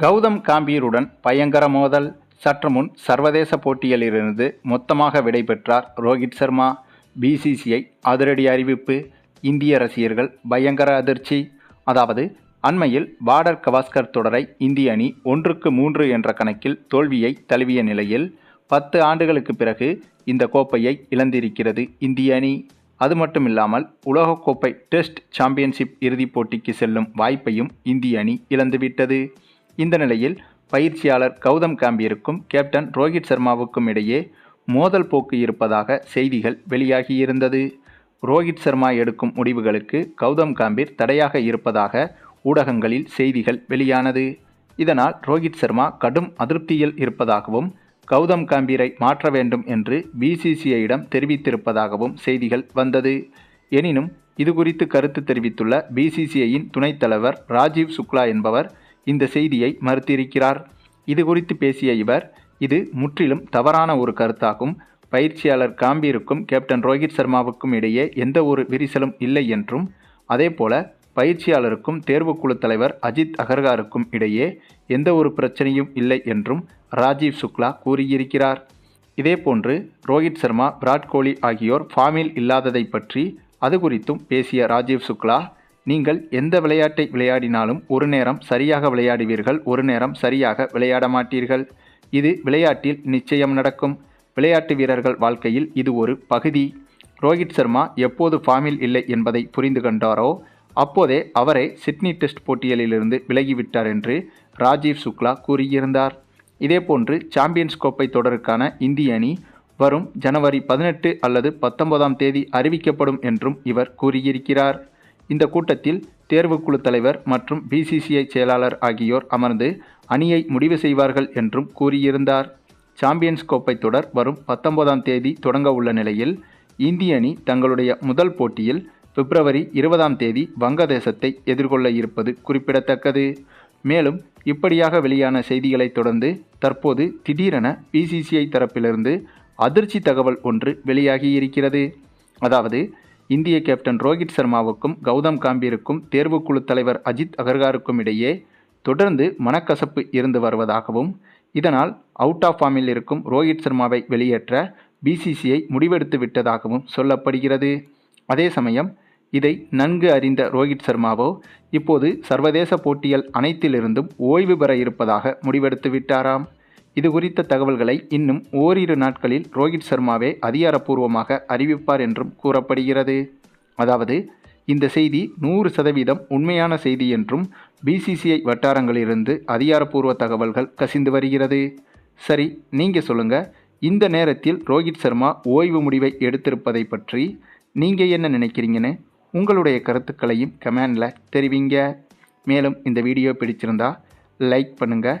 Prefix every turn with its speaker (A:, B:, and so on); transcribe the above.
A: கௌதம் காம்பீருடன் பயங்கர மோதல். சற்று முன் சர்வதேச போட்டியிலிருந்து மொத்தமாக விடைபெற்றார் ரோஹித் சர்மா. பிசிசிஐ அதிரடி அறிவிப்பு. இந்திய ரசிகர்கள் பயங்கர அதிர்ச்சி. அதாவது அண்மையில் பார்டர் கவாஸ்கர் தொடரை இந்திய அணி ஒன்றுக்கு மூன்று என்ற கணக்கில் தோல்வியை தழுவிய நிலையில் பத்து ஆண்டுகளுக்கு பிறகு இந்த கோப்பையை இழந்திருக்கிறது இந்திய அணி. அது மட்டுமில்லாமல் உலகக்கோப்பை டெஸ்ட் சாம்பியன்ஷிப் இறுதிப் போட்டிக்கு செல்லும் வாய்ப்பையும் இந்திய அணி இழந்துவிட்டது. இந்த நிலையில் பயிற்சியாளர் கௌதம் காம்பீருக்கும் கேப்டன் ரோஹித் சர்மாவுக்கும் இடையே மோதல் போக்கு இருப்பதாக செய்திகள் வெளியாகியிருந்தது. ரோஹித் சர்மா எடுக்கும் முடிவுகளுக்கு கௌதம் காம்பீர் தடையாக இருப்பதாக ஊடகங்களில் செய்திகள் வெளியானது. இதனால் ரோஹித் சர்மா கடும் அதிருப்தியில் இருப்பதாகவும் கௌதம் காம்பீரை மாற்ற வேண்டும் என்று பிசிசிஐயிடம் தெரிவித்திருப்பதாகவும் செய்திகள் வந்தது. எனினும் இதுகுறித்து கருத்து தெரிவித்துள்ள பிசிசிஐயின் துணைத் தலைவர் ராஜீவ் சுக்லா என்பவர் இந்த செய்தியை மறுத்திருக்கிறார். இது குறித்து பேசிய இவர் இது முற்றிலும் தவறான ஒரு கருத்தாகும். பயிற்சியாளர் காம்பீருக்கும் கேப்டன் ரோஹித் சர்மாவுக்கும் இடையே எந்த ஒரு விரிசலும் இல்லை என்றும் அதேபோல பயிற்சியாளருக்கும் தேர்வுக்குழு தலைவர் அஜித் அகர்காருக்கும் இடையே எந்த ஒரு பிரச்சனையும் இல்லை என்றும் ராஜீவ் சுக்லா கூறியிருக்கிறார். இதேபோன்று ரோஹித் சர்மா விராட் கோலி ஆகியோர் ஃபார்மில் இல்லாததை பற்றி அது குறித்தும் பேசிய ராஜீவ் சுக்லா நீங்கள் எந்த விளையாட்டை விளையாடினாலும் ஒரு நேரம் சரியாக விளையாடுவீர்கள் ஒரு நேரம் சரியாக விளையாட மாட்டீர்கள். இது விளையாட்டில் நிச்சயம் நடக்கும். விளையாட்டு வீரர்கள் வாழ்க்கையில் இது ஒரு பகுதி. ரோஹித் சர்மா எப்போது ஃபார்மில் இல்லை என்பதை புரிந்து கொண்டாரோ அப்போதே அவரை சிட்னி டெஸ்ட் போட்டியலிலிருந்து விலகிவிட்டார் என்று ராஜீவ் சுக்லா கூறியிருந்தார். இதேபோன்று சாம்பியன்ஸ் கோப்பை தொடருக்கான இந்திய அணி வரும் ஜனவரி பதினெட்டு அல்லது பத்தொன்பதாம் தேதி அறிவிக்கப்படும் என்றும் இவர் கூறியிருக்கிறார். இந்த கூட்டத்தில் தேர்வுக்குழு தலைவர் மற்றும் பிசிசிஐ செயலாளர் ஆகியோர் அமர்ந்து அணியை முடிவு செய்வார்கள் என்றும் கூறியிருந்தார். சாம்பியன்ஸ் கோப்பை தொடர் வரும் பத்தொன்பதாம் தேதி தொடங்க உள்ள நிலையில் இந்திய அணி தங்களுடைய முதல் போட்டியில் பிப்ரவரி இருபதாம் தேதி வங்கதேசத்தை எதிர்கொள்ள இருப்பது குறிப்பிடத்தக்கது. மேலும் இப்படியாக வெளியான செய்திகளை தொடர்ந்து தற்போது திடீரென பிசிசிஐ தரப்பிலிருந்து அதிர்ச்சி தகவல் ஒன்று வெளியாகியிருக்கிறது. அதாவது இந்திய கேப்டன் ரோஹித் சர்மாவுக்கும் கௌதம் காம்பீருக்கும் தேர்வுக்குழு தலைவர் அஜித் அகர்காருக்கும் இடையே தொடர்ந்து மனக்கசப்பு இருந்து வருவதாகவும் இதனால் அவுட் ஆஃப் ஃபார்மில் இருக்கும் ரோஹித் சர்மாவை வெளியேற்ற பிசிசிஐ முடிவெடுத்து விட்டதாகவும் சொல்லப்படுகிறது. அதே சமயம் இதை நன்கு அறிந்த ரோஹித் சர்மாவோ இப்போது சர்வதேச போட்டிகள் அனைத்திலிருந்தும் ஓய்வு பெற இருப்பதாக முடிவெடுத்து விட்டாராம். இது குறித்த தகவல்களை இன்னும் ஓரிரு நாட்களில் ரோஹித் சர்மாவே அதிகாரப்பூர்வமாக அறிவிப்பார் என்றும் கூறப்படுகிறது. அதாவது இந்த செய்தி நூறு சதவீதம் உண்மையான செய்தி என்றும் பிசிசிஐ வட்டாரங்களிலிருந்து அதிகாரப்பூர்வ தகவல்கள் கசிந்து வருகிறது. சரி நீங்கள் சொல்லுங்கள் இந்த நேரத்தில் ரோஹித் சர்மா ஓய்வு முடிவை எடுத்திருப்பதை பற்றி நீங்கள் என்ன நினைக்கிறீங்கன்னு? உங்களுடைய கருத்துக்களையும் கமெண்டில் தெரிவிங்க. மேலும் இந்த வீடியோ பிடிச்சிருந்தா லைக் பண்ணுங்கள்